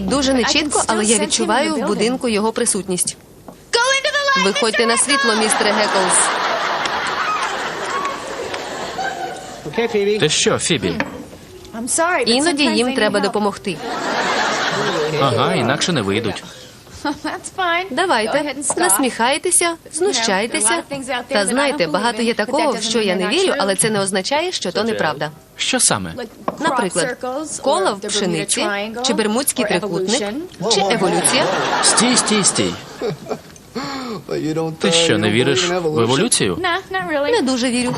Дуже нечітко, але я відчуваю в будинку його присутність. Виходьте на світло, містере Геклс. Ти що, Фібі? Іноді їм треба допомогти. Ага, інакше не вийдуть. Давайте, насміхайтеся, знущайтеся. Та знаєте, багато є такого, в що я не вірю, але це не означає, що то неправда. Що саме? Наприклад, кола в пшениці, чи бермудський трикутник, чи еволюція. Стій, стій, стій. Ти що, не віриш в еволюцію? Не дуже вірю.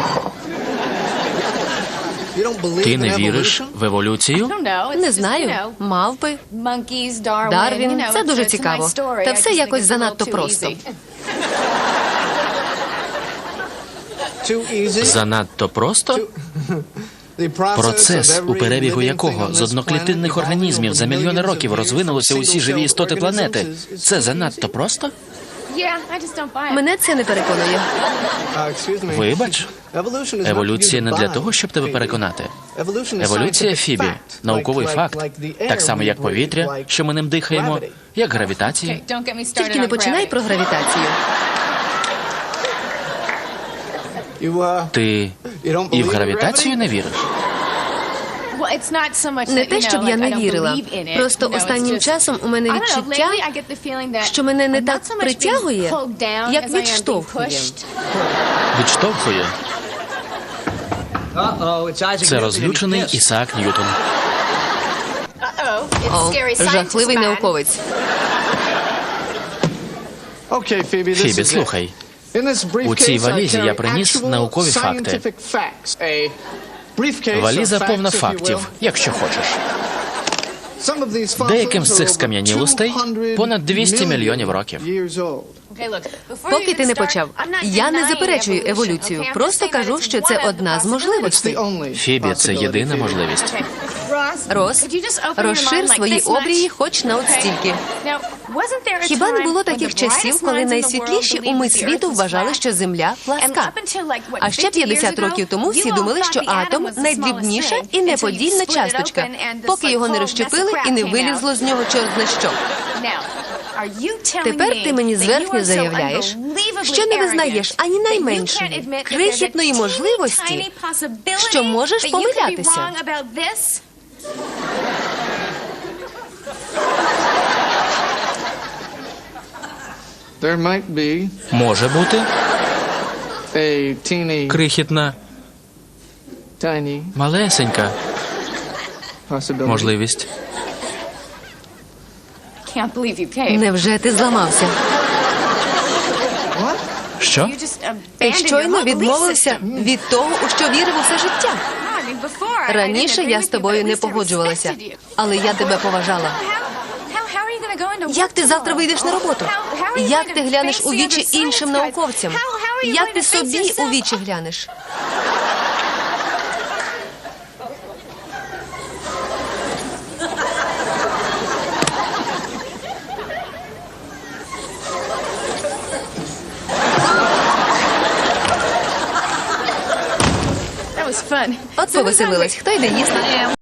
Ти не віриш в еволюцію? Не знаю. Мавпи, Дарвін, це дуже цікаво. Та все якось занадто просто. Занадто просто? Процес, у перебігу якого з одноклітинних організмів за мільйони років розвинулися усі живі істоти планети. Це занадто просто? Мене це не переконує. Вибач, еволюція не для того, щоб тебе переконати. Еволюція Фібі науковий факт, так само як повітря, що ми ним дихаємо, як гравітація. Тільки не починай про гравітацію. Ти і в гравітацію не віриш? Не те, щоб я не вірила. Просто останнім часом у мене відчуття, що мене не так притягує, як відштовхує. Відштовхує. Це розлючений Ісаак Ньютон. О, жахливий науковець. Фібі, слухай. У цій валізі я приніс наукові факти. Валіза повна фактів, якщо хочеш. Деяким з цих скам'янілостей понад 200 мільйонів років. Поки ти не почав, я не заперечую еволюцію. Просто кажу, що це одна з можливостей. Фібі, це єдина можливість. Рос, розшир свої обрії хоч на от стільки. Хіба не було таких часів, коли найсвітліші уми світу вважали, що Земля пласка? А ще 50 років тому всі думали, що атом найдрібніша і неподільна часточка, поки його не розщепили і не вилізло з нього чорт на що. Тепер ти мені зверхньо заявляєш, що не визнаєш ані найменшої крихітної можливості, що можеш помилятися. Може бути крихітна, малесенька можливість. Невже ти зламався? Що? Ти щойно відмовився від того, у що вірив усе життя. Раніше я з тобою не погоджувалася, але я тебе поважала. Як ти завтра вийдеш на роботу? Як ти глянеш у вічі іншим науковцям? Як ти собі у вічі глянеш? От повеселилась. Хто йде їсти?